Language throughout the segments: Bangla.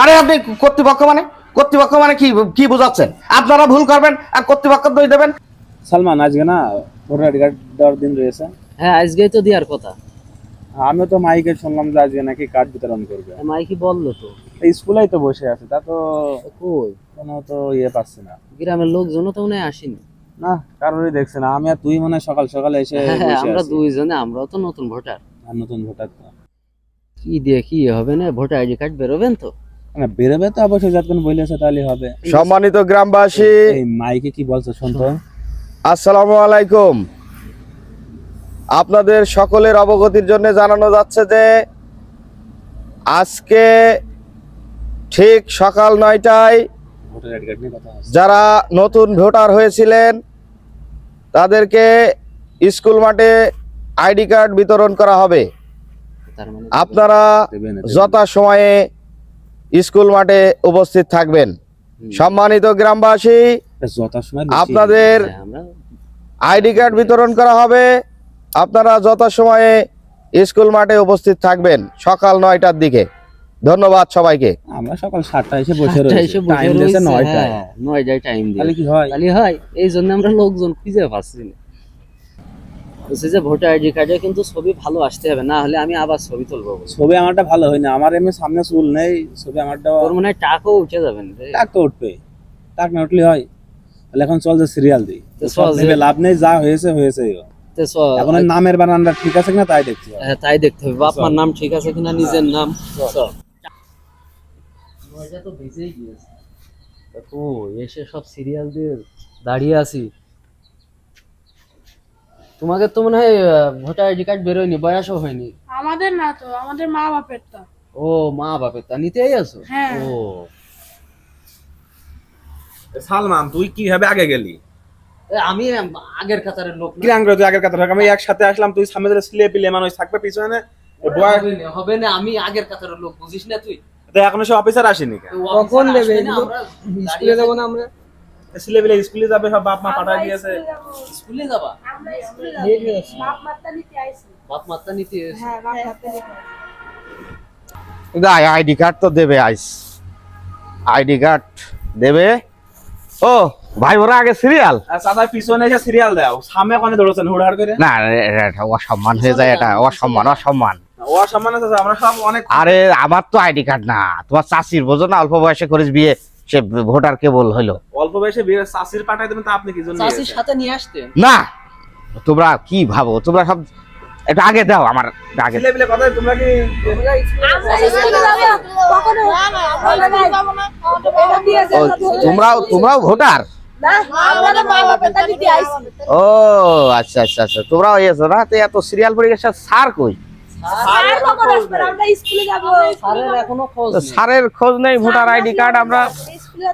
আরে আপনি কর্তৃপক্ষ মানে? কর্তৃপক্ষ মানে কি কি বোঝাচ্ছেন? আপনারা ভুল করবেন আর কর্তৃপক্ষ দোষ দেবেন। সালমান আজকে না ভোটার কার্ড দেওয়ার দিন রয়েছে। হ্যাঁ আজকেই তো দেওয়ার কথা। আমি তো মাইকে শুনলাম যে আজকে নাকি কার্ড বিতরণ করবে। মাইকি বলল তো। স্কুলেই তো বসে আছে তা তো কই? কোনো তো ইয়ে পাচ্ছে না। গ্রামের লোকজনও তো মনে হয় আসেনি। না কারোরই দেখছে না। আমি আর তুই মনে সকাল সকাল এসে হ্যাঁ, আমরা। দুইজনে আমরাও তো নতুন ভোটার। আর নতুন ভোটার তো। কি দিয়ে কি হবে না? ভোটার আইডি কার্ড বেরোবেন তো? বেরোবে তো অবশ্যই যতক্ষণ বলেছে তাহলে হবে। সম্মানিত গ্রামবাসী। এই মাইকে কি বলছো শুন তো আসসালামু আলাইকুম। আপনাদের সকলের অবগতির জন্য জানানো যাচ্ছে যে আজকে ঠিক সকাল নয়টায় যারা নতুন ভোটার হয়েছিলেন তাদেরকে স্কুল মাঠে আইডি কার্ড বিতরণ করা হবে। মানে আপনারা যথা সময়ে স্কুল মাঠে উপস্থিত থাকবেন। সম্মানিত গ্রামবাসী আপনাদের হ্যাঁ, আইডি কার্ড বিতরণ করা হবে। আপনারা যথা সময়ে স্কুল মাঠে উপস্থিত থাকবেন সকাল নয়টার দিকে। ধন্যবাদ সবাইকে। আমরা সকাল সাতটায় এসে বসে রয়েছি। টাইম দিয়েছে নয়টায়। হ্যাঁ, নয়টায় টাইম দিয়ে তাহলে কি হয়? তাহলে হয় এই জন্য আমরা লোকজন খুঁজে পাচ্ছি না। বলছি যে ভোটার আইডি কার্ডে কিন্তু ছবি ভালো আসতে হবে না হলে আমি আবার ছবি তুলবো। ছবি আমারটা ভালো হয় না আমার এমনি সামনে চুল নেই ছবি আমারটা তোর মনে হয় টাকাও উঠে যাবেন টাক তো উঠবে টাক না উঠলে হয়। তাহলে এখন চল যে সিরিয়াল দিই। লাভ নেই যা হয়েছে হয়েছে এখন নামের বানানটা ঠিক আছে কিনা তাই দেখতে হবে। হ্যাঁ, তাই দেখতে হবে। বাপ মার নাম ঠিক আছে কিনা নিজের নাম? তো গিয়েছে। এসে সব সিরিয়াল দিয়ে দাঁড়িয়ে আছি। তোমাকে তো মনে হয় ভোটার আইডি কার্ড বেরোয়নি বয়সও হয়নি। আমাদের না তো আমাদের মা বাপেরটা ও মা বাপের তা নিতেই আছো হ্যাঁ। ও। সালমান তুই কীভাবে আগে গেলি? আমি আগের কাতারের লোক না। কিরাং করে তুই আগের থাক আমি একসাথে আসলাম তুই সামনে ধরে সিলে পিলে মানুষ থাকবে পিছনে। এ বয় হবে না, হবে না আমি আগের কাতারের লোক বুঝিস না তুই? তো এখনও সে অফিসার আসেনি কেন? কখন দেবে? স্কুলে যাব না আমরা? সিলে পিলে স্কুলে যাবে সব বাপ মা পাঠায় দিয়েছে। স্কুলে যাবা। আমরা স্কুলে যাব। বাপ মাত্তা নিতে আইছি। বাপ মাত্রা নিতে এসে। হ্যাঁ বাপ মাত্তা নিতে আইডি কার্ড তো দেবে আইস। আইডি কার্ড দেবে। ও ভাই ওরা আগে সিরিয়াল চাচা পিছনে এসে সিরিয়াল দাও সামনে ওখানে দৌড়ছেন হুড়হাড় করে? না এটা অসম্মান হয়ে যায় এটা। অসম্মান। অসম্মান ও সম্মান আছে আমরা সব অনেক আরে আমার তো আইডি কার্ড না। তোমার চাষির বোঝো না অল্প বয়সে করিস বিয়ে। সে ভোটার কেবল হইল। অল্প বয়সে বিয়ে চাষির পাঠাই দেবেন তা আপনি কি জন্য চাষির সাথে নিয়ে আসতেন? না! তোমরা কি ভাবো? তোমরা সব একটু আগে দাও আমার আগে। কথা তোমরা কি এটা তোমরাও তোমরাও ভোটার? না আমরা মা বাপেরটা নিতে আইছি। ও আচ্ছা আচ্ছা আচ্ছা তোমরাও এসো না? তো এত সিরিয়াল পড়ে গেছে স্যার কই? স্যারের খোঁজ নেই। স্যারের খোঁজ নেই ভোটার আইডি কার্ড আমরা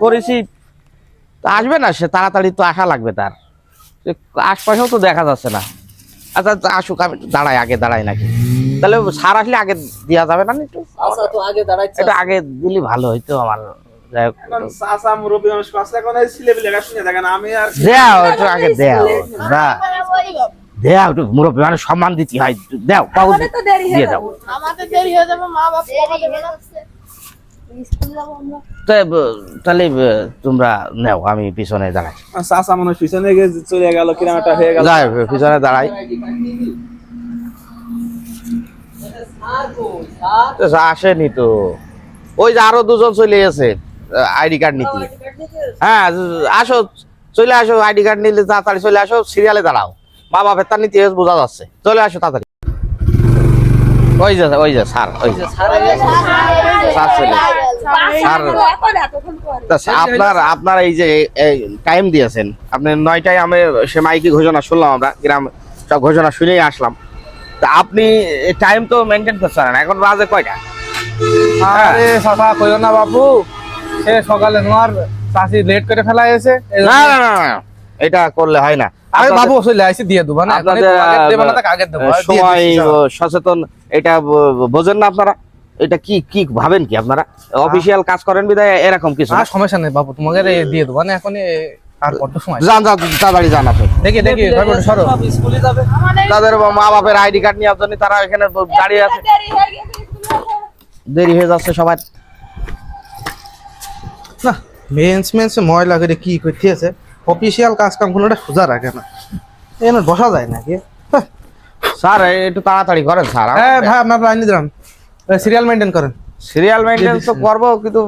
করেছি। তা আসবে না সে তাড়াতাড়ি তো আসা লাগবে তার। আশপাশেও তো দেখা যাচ্ছে না। আচ্ছা আচ্ছা, আসুক আমি দাঁড়াই আগে দাঁড়াই নাকি। তাহলে সার আসলে আগে দেওয়া যাবে না একটু? আচ্ছা আগে দাঁড়াইছে একটু আগে দিলে ভালো হইতো আমার যাই হোক। আমি আর আগে দেও না দেও একটু মুরব্বী মানে সম্মান দিতে হয়। দেও কাগজ আমাদের তো দেরি হয়ে দিয়ে দাও। আমাদের দেরি হয়ে যাবে মা বাপ কখন দেবে না। স্কুলে যাব আমরা তো, ব- তাহলে তোমরা নেও আমি পিছনে দাঁড়াই। চাচা মানুষ পিছনে চলে গেল কিরম হয়ে গেল। পিছনে দাঁড়াই। আসেনি তো। ওই যে আরও দুজন চলে গেছে আইডি কার্ড নিতে। হ্যাঁ আসো চলে আসো আইডি কার্ড নিলে তাড়াতাড়ি চলে আসো সিরিয়ালে দাঁড়াও। মা বাপের তার নীতি বোঝা যাচ্ছে। চলে আসো তাড়াতাড়ি। ওই যে ওই যে স্যার ওই যে। স্যার চলে। আর- এখন এতক্ষণ পরে তা সে- আপনার আপনার এই যে টাইম দিয়েছেন। আপনি নয়টায় আমি সে মাইকি ঘোষণা শুনলাম আমরা গ্রাম সব ঘোষণা শুনেই আসলাম। তা আপনি টাইম তো মেনটেন করতে পারেন এখন বাজে কয়টা? আরে কইও না বাপু সে সকালে তোমার চাষি লেট করে ফেলা হয়েছে না না না না, এটা করলে হয় না। আরে আপনাদের- বাবু চলে দিয়ে দেবো না? আপনাদের, এখনই তো আগে দেবো না তাকে আগে দেবো আহ, আর দিয়ে সময় সচেতন এটা বোঝেন না আপনারা? এটা কি কি ভাবেন কি আপনারা? অফিসিয়াল কাজ করেন বিদায় এরকম কিছু না? সমস্যা নেই বাবু তোমাকে দিয়ে দেবো না? এখনই আর কত সময়? যান যান তাড়াতাড়ি যান আপনি। দেখি দেখি ভাই বোন, সরো। সব স্কুলে যাবে। তাদের মা বাপের আইডি কার্ড জন্য তারা এখানে দাঁড়িয়ে আছে। দেরি হয়ে হয়ে যাচ্ছে সবার না মেন্স মেন্সে ময়লা করে কি করতেছে অফিসিয়াল কাজ কাম কোনোটা সোজা রাখে না। এখানে বসা যায় নাকি? হ্যাঁ। স্যার একটু তাড়াতাড়ি করেন স্যার হ্যাঁ ভাই আপনার লাইন দিলাম। সিরিয়াল মেনটেন করেন। সিরিয়াল মেনটেন্স তো করব কিন্তু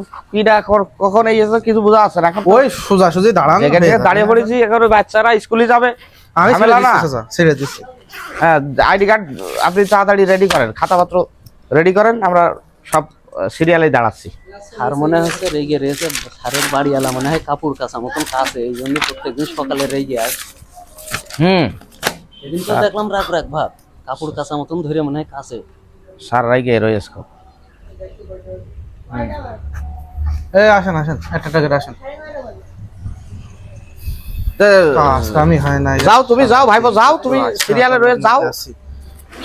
কর- কখন এই এসে কিছু বোঝা আছে না ওই সোজা সোজি দাঁড়ান দাঁড়িয়ে পড়েছি এখন বাচ্চারা স্কুলে যাবে। আমি ছেড়ে দিচ্ছি হ্যাঁ আইডি কার্ড আপনি তাড়াতাড়ি রেডি করেন খাতাপত্র রেডি করেন আমরা সব সিরিয়ালে দাঁড়াচ্ছি। আর মনে হচ্ছে রেগে রয়েছে সারের বাড়িওয়ালা মনে হয় কাপড় কাচা মতন কাছে এই জন্য প্রত্যেকদিন সকালে রেগে আস হুম। সেদিন তো দেখলাম রাগ রাগ ভাব কাপড় কাচা মতন ধরে মনে হয় কাছে। স্যার রাইগে রয়েছে খুব। এই আসেন আসেন একটা করে আসেন। তো, কাজ কামই হয় না যাও তুমি যাও ভাইপো যাও তুমি সিরিয়ালে রয়ে যাও।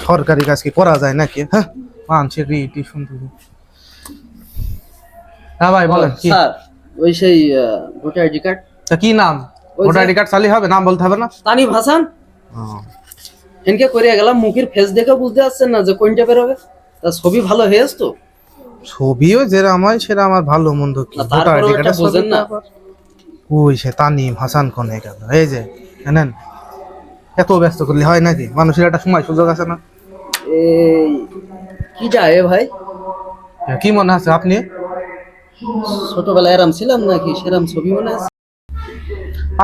সরকারি কাজ কি করা যায় নাকি? হ্যাঁ? মানুষের রিটি শুনতে। হ্যাঁ ভাই বলেন কি? স্যার ওই সেই ভোটার আইডি কার্ড। তা কি নাম? ভোটার আইডি কার্ড চালি হবে? নাম বলতে হবে না? তানিম হাসান। এনকে করে গেলাম মুখের ফেস দেখে বুঝতে পারছেন না যে কোনটা বেরোবে তা ছবি ভালো হয়েছে তো? ছবিও যেরা আমার সেরা আমার ভালো মন্দ কি? ভোটার আইডি এটা কার্ডের বোঝেন না। ওই সে তানিম হাসান কোনে গেল? এই যে জানেন? এত ব্যস্ত করলে হয় নাকি? মানুষের একটা সময় সুযোগ আছে না? এই কি যায় ভাই? কি মনে আছে আপনি? ছোটবেলায় এরাম ছিলাম নাকি? সেরাম ছবি মনে আছে?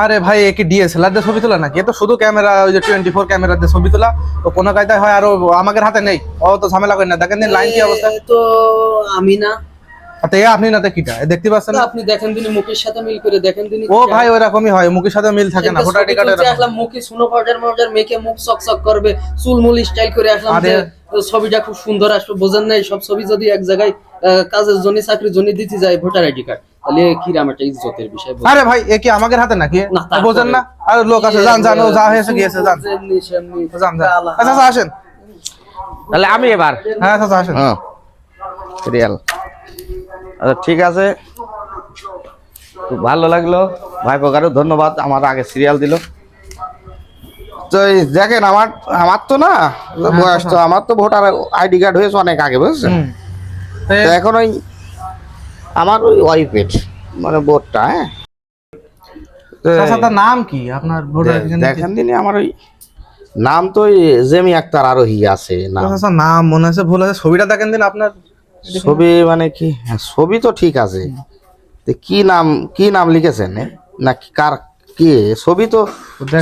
আরে ভাই একে ডিএসএলআর দিয়ে ছবি তোলা নাকি? এ তো শুধু ক্যামেরা ওই যে টোয়েন্টি ফোর ক্যামেরা দিয়ে ছবি তোলা। তো কোনো কায়দায় হয় আর আমাদের হাতে নেই। ও তো ঝামেলা করে না। দেখেন লাইন কি অবস্থা? তো আমি না আচ্ছা আপনি না কিটা? দেখতে পাচ্ছেন না? আপনি দেখেন দিনই মুখের সাথে মিল করে দেখেন দিনই ও ভাই ওরকমই হয় মুখের সাথে মিল থাকে না ভোটার আইডি কার্ডের আসলাম মুখে সুনো পাউডার মাউডার মেখে মুখ চক চক করবে চুল মুল স্টাইল করে আসলাম যে ছবিটা খুব সুন্দর আসবে বোঝেন নাই সব ছবি যদি এক জায়গায় কাজের জন্য চাকরির জন্য দিতে যায় ভোটার আইডি কার্ড তাহলে কিরাম একটা ইজ্জতের বিষয় আরে ভাই এ কি আমাদের হাতে নাকি? বোঝেন না? আর লোক আছে যান যান ও যা হয়েছে গিয়েছে যান। যান যান। আচ্ছা আচ্ছা, আসেন। তাহলে আমি এবার। হ্যাঁ আচ্ছা আসেন। হ্যাঁ। আচ্ছা ঠিক আছে। খুব ভালো লাগল। ভাই পোকারও ধন্যবাদ আমার আগে সিরিয়াল দিল। তো দেখেন আমার আমার তো না বয়স তো আমার তো ভোটার আইডি কার্ড হয়েছে অনেক আগে বুঝছেন? তো এখন ওই আমার ওই ওয়াইফের মানে ভোটটা হ্যাঁ? নাম কি? আপনার? দেখেন দিনে আমার ওই নাম তো জেমি আক্তার আরোহী আছে নাম। নাম মনে আছে ভুল আছে ছবিটা দেখেন দিন আপনার। ছবি মানে কি? হ্যাঁ, ছবি তো ঠিক আছে। তো কি নাম কি নাম লিখেছেন? না কার কি? ছবি তো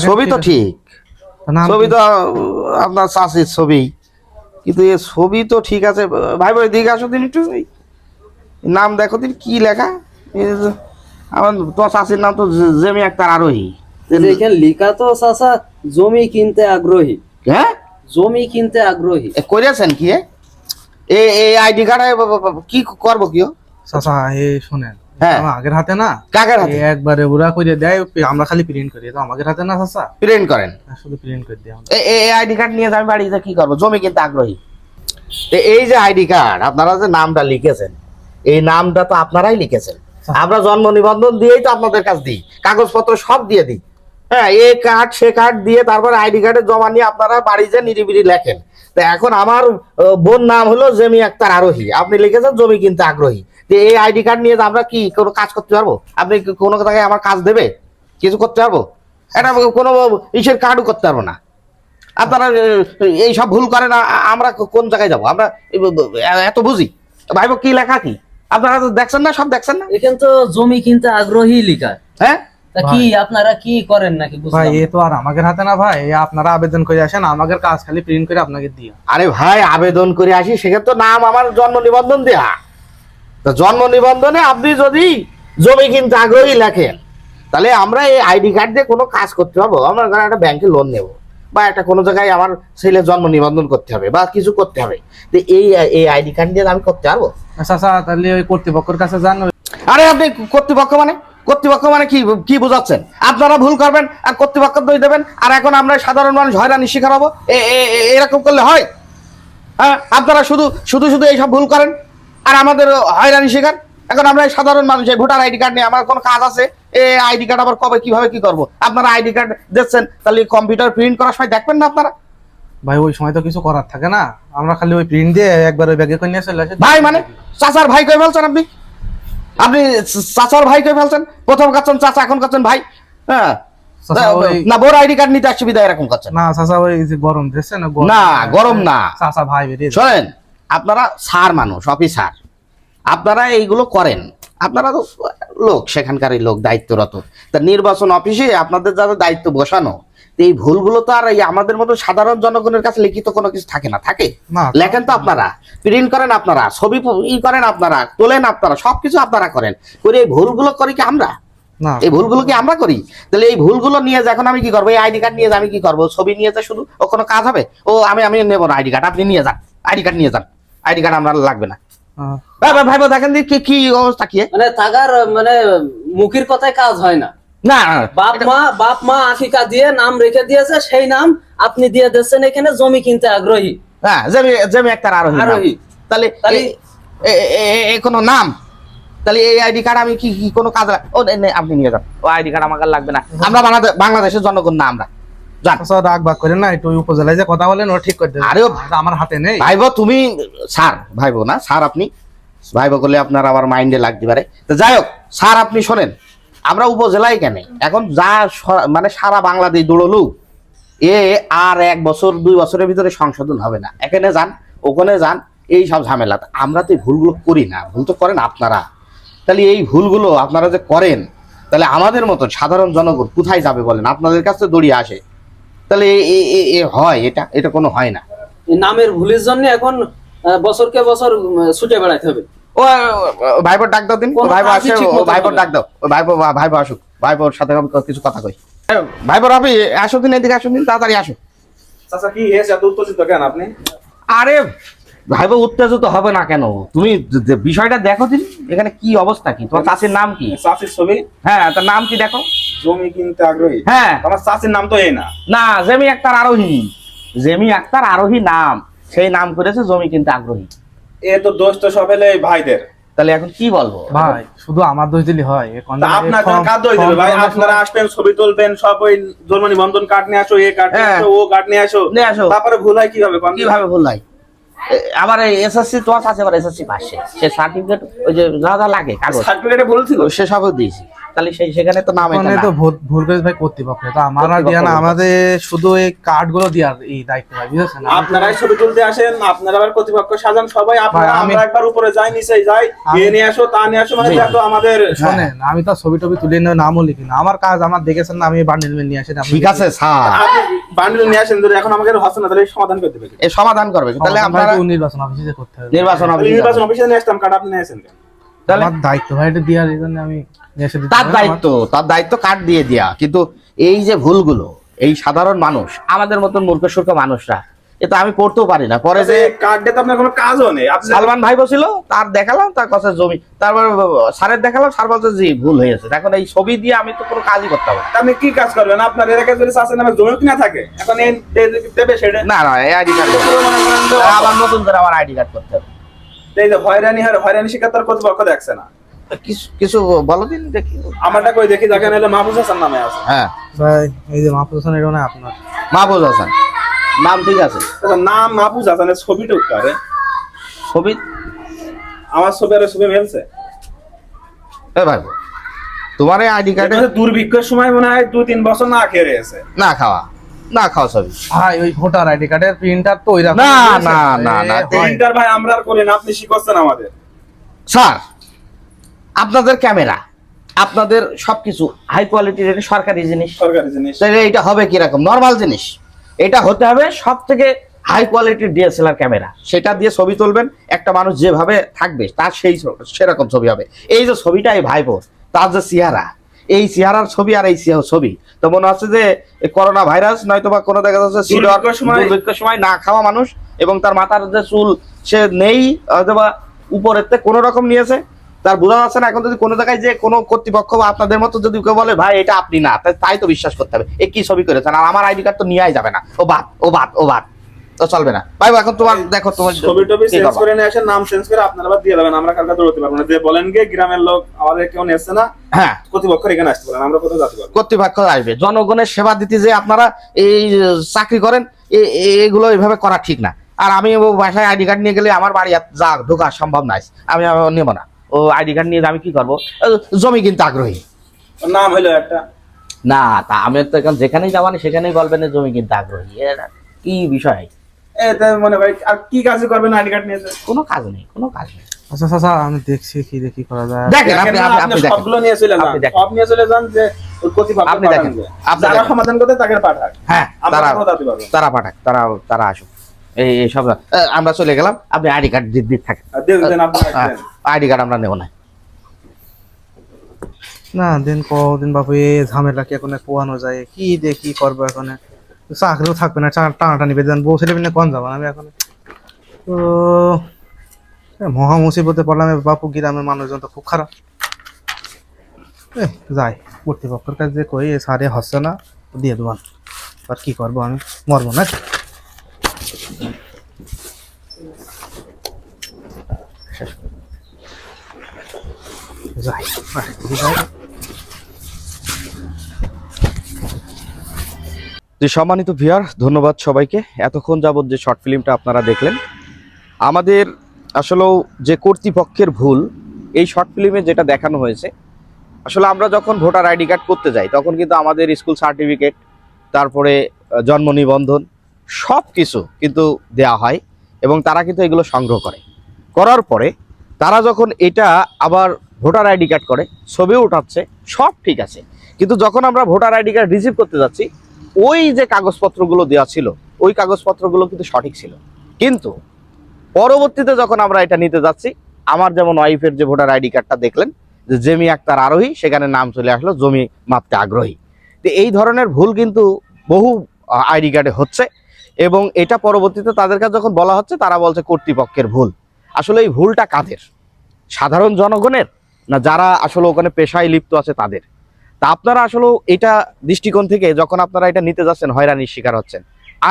ছবি তো ঠিক ছবি তো আপনার চাষির ছবি। কিন্তু এ ছবি তো ঠিক আছে। ভাই ভাই দিকে আসো দিন একটু। নাম দেখো দিন কি লেখা? আমার তোমার চাষির নাম তো জেমি আক্তার আরোহী। এখানে লিখা তো চাচা জমি কিনতে আগ্রহী। হ্যাঁ? জমি কিনতে আগ্রহী। করেছেন কি এ? এই আইডি কার্ড কি করব কি ও? চাচা এই শুনেন হ্যাঁ। আগের হাতে না কাকের হাতে? একবারে বুড়া করে দেয় আমরা খালি প্রিন্ট করি তো আমাদের হাতে না চাচা? প্রিন্ট করেন। শুধু প্রিন্ট করে দিই এ- এ- এই আইডি কার্ড নিয়ে আমি বাড়িতে কি করব? জমি কিনতে আগ্রহী। এই যে আইডি কার্ড আপনারা যে নামটা লিখেছেন এই নামটা তো আপনারাই লিখেছেন। আমরা জন্ম নিবন্ধন দিয়েই তো আপনাদের কাছে দিই কাগজপত্র সব দিয়ে দিই। হ্যাঁ এ কার্ড সে কার্ড দিয়ে তারপর আইডি কার্ডে জমা নিয়ে আপনারা বাড়িতে নিরিবিরি লেখেন। তো এখন আমার বোন নাম হলো জমি আক্তার আরোহী। আপনি লিখেছেন জমি কিনতে আগ্রহী। তো এই আইডি কার্ড নিয়ে আমরা কি কোনো কাজ করতে পারব? আপনি কোনো জায়গায় আমার কাজ দেবে? কিছু করতে পারব? এটা কোনো ইসের কার্ডও করতে পারব না। আপনারা এই সব ভুল করেন আমরা কোন জায়গায় যাব? আমরা এত বুঝি। ভাইবো কি লেখা কি? আপনারা তো দেখছেন না সব দেখছেন না? এখানে তো জমি কিনতে আগ্রহী লিখা। হ্যাঁ? তা কি আপনারা কি করেন নাকি ভাই এ তো আর আমাদের হাতে না ভাই আপনারা আবেদন করে আসেন আমাদের কাজ খালি প্রিন্ট করে আপনাকে দিই আরে ভাই আবেদন করে আসি সেক্ষেত্রে নাম আমার জন্ম নিবন্ধন দেয়া। তা জন্ম নিবন্ধনে আপনি যদি জমি কিনতে আগ্রহী লেখেন তাহলে আমরা এই আইডি কার্ড দিয়ে কোনো কাজ করতে পারব। আমরা একটা ব্যাংকে লোন নেব বা একটা কোনো জায়গায় আমার ছেলের জন্ম নিবন্ধন করতে হবে বা কিছু করতে হবে। তো এই এই আইডি কার্ড দিয়ে আমি করতে পারব। চাচা তাহলে ওই কর্তৃপক্ষের কাছে যান ওই- আরে আপনি কর্তৃপক্ষ মানে? কর্তৃপক্ষ মানে কি কি বোঝাচ্ছেন? আপনারা ভুল করবেন আর কর্তৃপক্ষ দোষ দেবেন। আর এখন আমরা সাধারণ মানুষ হয়রানি শিকার হব। এ- এ- এ- এরকম করলে হয়? হ্যাঁ আপনারা শুধু শুধু শুধু এইসব ভুল করেন। আর আমাদের হয়রানি শিকার। এখন আমরা সাধারণ মানুষ এই ভোটার আইডি কার্ড নিয়ে আমার কোনো কাজ আছে? এই আইডি কার্ড আবার কবে কীভাবে কি করব? আপনারা আইডি কার্ড দিচ্ছেন তাহলে কম্পিউটার প্রিন্ট করার সময় দেখবেন না আপনারা? ভাই ওই সময় তো কিছু করার থাকে না। আমরা খালি ওই প্রিন্ট দিয়ে একবার ওই ব্যাগে করে নিয়ে চলে আসি। ভাই মানে চাচার ভাই কই বলছেন আপনি? আপনি চাচার ভাই কে ফেলছেন? প্রথম কাচ্ছেন চাচা এখন কাচ্ছেন ভাই? হ্যাঁ। না বোর আইডি কার্ড নিতে এরকম না চাচা যে গরম দিচ্ছে না গরম- না, গরম না। চাচা ভাই শোনেন আপনারা সার মানুষ অফিসার। আপনারা এইগুলো করেন। আপনারা তো লোক সেখানকার লোক দায়িত্বরত। তা নির্বাচন অফিসে আপনাদের যাদের দায়িত্ব বসানো এই ভুলগুলো তো আর এই আমাদের মতো সাধারণ জনগণের কাছে লিখিত কোনো কিছু থাকে না থাকে? লেখেন তো আপনারা। প্রিন্ট করেন আপনারা ছবি ই করেন আপনারা তোলেন আপনারা সবকিছু আপনারা করেন। করে এই ভুলগুলো করি কি আমরা? এই ভুলগুলো কি আমরা করি? তাহলে এই ভুলগুলো নিয়ে যে এখন আমি কি করব? এই আইডি কার্ড নিয়ে যে আমি কি করব? ছবি নিয়ে যে শুধু ও কোনো কাজ হবে? ও আমি আমি নেব না আইডি কার্ড আপনি নিয়ে যান। আইডি কার্ড নিয়ে যান। আইডি কার্ড আমরা লাগবে না। ভাই ভাই ভাই দেখেন কি কি অবস্থা কি? মানে থাকার মানে মুখের কথায় কাজ হয় না। না বাপ মা বাপ মা আফিকা দিয়ে নাম রেখে দিয়েছে সেই নাম আপনি দিয়ে দিচ্ছেন এখানে জমি কিনতে আগ্রহী। হ্যাঁ জেমি জেমি একটা আরোহী আরোহী। তাহলে এ- কোনো নাম? তাহলে এই আইডি কার্ড আমি কি কি কোনো কাজ ও আপনি নিয়ে যান। ও আইডি কার্ড আমার লাগবে না। আমরা বাংলাদেশ বাংলাদেশের জনগণ না আমরা। করেন না একটু উপজেলায় যে কথা বলেন ওরা ঠিক করে দেবে। আরে আমার হাতে নেই। ভাইবো তুমি স্যার ভাইবো না স্যার আপনি। ভাইবো করলে আপনার আবার মাইন্ডে লাগতে পারে। যাই হোক স্যার আপনি শোনেন। আমরা উপজেলায় কেন? এখন যা মানে সারা বাংলাদেশ দৌড়লু, এ আর এক বছর, দুই বছরের ভিতরে সংশোধন হবে না। এখানে যান, ওখানে যান, এই সব ঝামেলা। আমরা তো ভুলগুলো করি না। ভুল তো করেন আপনারা। তাহলে এই ভুলগুলো আপনারা যে করেন, তাহলে আমাদের মতো সাধারণ জনগণ কোথায় যাবে বলেন? আপনাদের কাছে দড়িয়ে আসে। তাহলে এ- হয়, এটা এটা কোনো হয় না। নামের ভুলের জন্য এখন বছরকে বছর ছুটে বেড়াতে হবে। ও ভাইপোর ডাক দাও দিন। কোনো ভাইপো আসে ঠিক ভাইপোর ডাক দাও। ও ভাইপো ভাইপো আসুক। ভাইপোর সাথে আমি কিছু কথা কই। ভাইপোর আপনি আসো দিন এদিকে আসুন দিন তাড়াতাড়ি আসো। চাচা কি হয়েছে এত উত্তেজিত কেন আপনি? আরে ভাইপো উত্তেজিত হবে না কেন? তুমি বিষয়টা দেখো দিন এখানে কি অবস্থা কি? তোমার চাষির নাম কি? চাষির ছবি হ্যাঁ তার নাম কি দেখো? জমি কিনতে আগ্রহী? হ্যাঁ। তোমার চাষির নাম তো এই না। না জেমি আক্তার আরোহী। জেমি আক্তার আরোহী নাম। সেই নাম করেছে জমি কিনতে আগ্রহী। এ তো দোষ তো সব এলে ভাইদের। তাহলে এখন কি বলব? ভাই শুধু আমার দোষ দিলে হয়। আপনার হয়ে যাবে ভাই আপনারা আসবেন ছবি তুলবেন সব ওই জন্ম নিবন্ধন কার্ড নিয়ে আসো এ কার্ড নিয়ে হ্যাঁ। আসো ও কার্ড নিয়ে আসো। নিয়ে আসো। তারপরে ভুল হয় কীভাবে? কোন কীভাবে বললাই আবার এসএসসি তোমার আছে আবার এসএসসি পাশে। সে সার্টিফিকেট ওই যে যা যা লাগে কাগজ। সার্টিফিকেটে ভুল ছিল? সে সবও দিয়েছি। তাহলে সেই সেখানে তো নাম তো ভুল করেছে ভাই কর্তৃপক্ষ তো আমার আর দিয়া না আমাদের শুধু এই কার্ডগুলো এই দায়িত্ব ভাই বুঝেছেন? আমি তো- আপনারাই ছবি তুলতে আসেন আপনারা আবার কর্তৃপক্ষ সাজান সবাই আপনারা আমরা একবার উপরে যাই নিচে যাই নিয়ে আসো তা নিয়ে আসো মানে দেখো আমাদের শোনেন আমি তো ছবি টবি তুলে নিয়ে নামও লিখি না। আমার কাজ আমার দেখেছেন না আমি বান্ডিল মেল নিয়ে আসি আপনি ঠিক আছে স্যার। বান্ডিল নিয়ে আসেন যদি এখন আমাদের হচ্ছে না তাহলে সমাধান করে দেবে এই সমাধান করবে তাহলে আপনারা নির্বাচন অফিসে করতে হবে। নির্বাচন অফিসে নির্বাচন অফিসে নিয়ে আসতাম কার্ড আপনি নিয়ে আসেন। তাহলে আমার দায়িত্ব ভাই এটা দেওয়ার এই জন্য আমি তার দায়িত্ব তার দায়িত্ব কার্ড দিয়ে দেয়া? কিন্তু এই যে ভুলগুলো এই সাধারণ মানুষ আমাদের মতন মূর্খ সূর্খ মানুষরা এ তো আমি পড়তেও পারি না। পরে যে কার্ডে তো আপনার কোনো কাজও নেই। আপনি সালমান ভাই বসছিল তার দেখালাম তার কাছে জমি তারপর স্যারের দেখালাম স্যার বলছে জি ভুল হয়েছে এখন এই ছবি দিয়ে আমি তো কোনো কাজই করতে পারব না। আপনি কি কাজ করবেন? আপনার এলাকায় যদি চাষের নামে জমি কিনা থাকে এখন এই দেবে সেটা? না না এই আইডি কার্ড আবার নতুন করে আমার আইডি কার্ড করতে হবে। এই যে হয়রানি হয় হয়রানি শিকার তার কর্তৃপক্ষ দেখছে না। কিছু কিছু বলো দিন দেখি। আমারটা কই দেখি দেখেন এলে মাহফুজ হাসান নামে আছে। হ্যাঁ। ভাই এই যে মাহফুজ হোসেন এটা না আপনার। মাহবুজ হাসান। নাম ঠিক আছে? আচ্ছা, নাম মাহফুজ হাসানের ছবিটা উত্তরে ছবি? আমার ছবি আর ছবি মেলছে। এ ভাই তোমার এই আইডি কার্ডে দুর্ভিক্ষের সময় মনে হয় দু তিন বছর না খেয়ে রয়েছে। না খাওয়া না খাওয়া ছবি। ভাই ওই ভোটার আইডি কার্ডের প্রিন্টার তো ওইরকম না, না, না, না, প্রিন্টার ভাই আমরা আর করি না আপনি শিখাচ্ছেন আমাদের। স্যার আপনাদের ক্যামেরা আপনাদের সবকিছু হাই কোয়ালিটির এটা সরকারি জিনিস। সরকারি জিনিস। তাহলে এটা হবে কীরকম নর্মাল জিনিস। এটা হতে হবে সব থেকে হাই কোয়ালিটির ডিএসএলআর ক্যামেরা। সেটা দিয়ে ছবি তুলবেন একটা মানুষ যেভাবে থাকবে তার সেই সেরকম ছবি হবে। এই যে ছবিটা এই ভাইবো তার যে চেহারা এই চেহারার ছবি আর এই ছবি। তো মনে হচ্ছে যে করোনা ভাইরাস নয়তো বা কোনো দেখা যাচ্ছে দুর্ভিক্ষের সময়- না খাওয়া মানুষ এবং তার মাথার যে চুল সে নেই অথবা উপরের থেকে কোনো রকম নিয়েছে। তার বোঝা যাচ্ছে না এখন যদি কোনো জায়গায় যে কোনো কর্তৃপক্ষ বা আপনাদের মতো যদি কেউ বলে ভাই এটা আপনি না তাই- তো বিশ্বাস করতে হবে। এ কি ছবি করেছেন? আর আমার আইডি কার্ড তো নিয়েই যাবে না। ও বাদ ও বাদ ও বাদ। তো চলবে না। ভাই এখন তোমার দেখো তোমার ছবি টবি চেঞ্জ করে নিয়ে আসেন নাম চেঞ্জ করে আপনারা আবার দিয়ে দেবেন আমরা কালকে দৌড়তে পারব না। যে বলেন গে গ্রামের লোক আমাদের কেউ নেছে না হ্যাঁ। কর্তৃপক্ষ এখানে আসতে পারেন আমরা কোথাও যেতে পারব। কর্তৃপক্ষ আসবে। জনগণের সেবা দিতে যে আপনারা এই চাকরি করেন এগুলো এইভাবে করা ঠিক না। আর আমি বাসায় আইডি কার্ড নিয়ে গেলে আমার বাড়ি আর যা ঢোকা সম্ভব নাই। আমি নেব না। ও আইডি কার্ড নিয়ে আমি কি করব? জমি কিনতে আগ্রহী? নাম হলো একটা। না তা আমি তো এখন যেখানেই যাবানি সেখানেই বলবেন যে জমি কিনতে আগ্রহী। এটা কি বিষয়? মনে ভাই আর কি কাজ করবেন আইডি কার্ড নিয়ে? কোনো কাজ নেই কোনো কাজ নেই। আচ্ছা চাচা আমি দেখছি কি দেখি করা যায়। দেখেন আপনি আপনি- আপনি আপনি দেখেন। সবগুলো নিয়ে চলে যান। আপনি নিয়ে চলে যান যে আপনি দেখেন। পাঠান যে। আপনি যারা দেখেন। সমাধান করতে তাকে পাঠাক। হ্যাঁ তারা। তারা পাঠাক তারা তারা আসুক। এই এই সব আমরা চলে গেলাম। আপনি আইডি কার্ড দিয়ে দিতে থাকেন। আইডি কার্ড আমরা নেব না। না দিন কদিন বাবু এ ঝামেলা কি এখন পোয়ানো যায়? কি দিয়ে কি করব এখন? চাকরিও থাকবে না চা- টানাটা নিবে। দেন বউ ছেলে মিলে কোন যাব? আমি এখন তো মহা মুসিবতে পড়লাম। বাপু গ্রামের মানুষজন তো খুব খারাপ। এ, যাই কর্তৃপক্ষের কাছে যে কই সারে হচ্ছে না। দিয়ে দেবো। আর কি করব আমি? মরবো না যে সম্মানিত ভিয়ার ধন্যবাদ সবাইকে। এতক্ষণ যাবত যে শর্ট ফিল্মটা আপনারা দেখলেন, আমাদের আসলেও যে কর্তৃপক্ষের ভুল, এই শর্ট ফিল্মে যেটা দেখানো হয়েছে, আসলে আমরা যখন ভোটার আইডি কার্ড করতে যাই, তখন কিন্তু আমাদের স্কুল সার্টিফিকেট, তারপরে জন্ম নিবন্ধন সব কিছু কিন্তু দেয়া হয় এবং তারা কিন্তু এগুলো সংগ্রহ করে। করার পরে তারা যখন এটা আবার ভোটার আইডি কার্ড করে ছবিও উঠাচ্ছে, সব ঠিক আছে। কিন্তু যখন আমরা ভোটার আইডি কার্ড রিসিভ করতে যাচ্ছি, ওই যে কাগজপত্রগুলো দেওয়া ছিল, ওই কাগজপত্রগুলো কিন্তু সঠিক ছিল। কিন্তু পরবর্তীতে যখন আমরা এটা নিতে যাচ্ছি, আমার যেমন ওয়াইফের যে ভোটার আইডি কার্ডটা দেখলেন, যে জেমি আক্তার আরোহী, সেখানে নাম চলে আসলো জমি মাপতে আগ্রহী। তো এই ধরনের ভুল কিন্তু বহু আইডি কার্ডে হচ্ছে এবং এটা পরবর্তীতে তাদের কাছে যখন বলা হচ্ছে, তারা বলছে কর্তৃপক্ষের ভুল। আসলে এই ভুলটা কাদের? সাধারণ জনগণের? না যারা আসলে ওখানে পেশায় লিপ্ত আছে তাদের? তা আপনারা আসলে এটা দৃষ্টিকোণ থেকে যখন আপনারা এটা নিতে যাচ্ছেন, হয়রানির শিকার হচ্ছেন।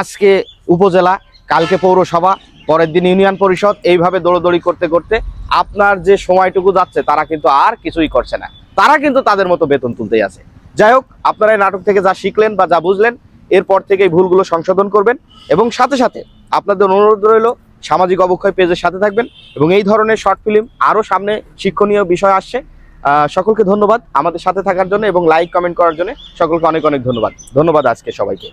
আজকে উপজেলা, কালকে পৌরসভা, পরের দিন ইউনিয়ন পরিষদ, এইভাবে দৌড়দৌড়ি করতে করতে আপনার যে সময়টুকু যাচ্ছে, তারা কিন্তু আর কিছুই করছে না। তারা কিন্তু তাদের মতো বেতন তুলতেই আছে। যাই হোক, আপনারা এই নাটক থেকে যা শিখলেন বা যা বুঝলেন, এরপর থেকে এই ভুলগুলো সংশোধন করবেন এবং সাথে সাথে আপনাদের অনুরোধ রইল সামাজিক অবক্ষয় পেজের সাথে থাকবেন এবং এই ধরনের শর্ট ফিল্ম আরও সামনে শিক্ষণীয় বিষয় আসছে। সকলকে ধন্যবাদ আমাদের সাথে থাকার জন্য এবং লাইক কমেন্ট করার জন্য সকলকে অনেক অনেক ধন্যবাদ। ধন্যবাদ আজকে সবাইকে।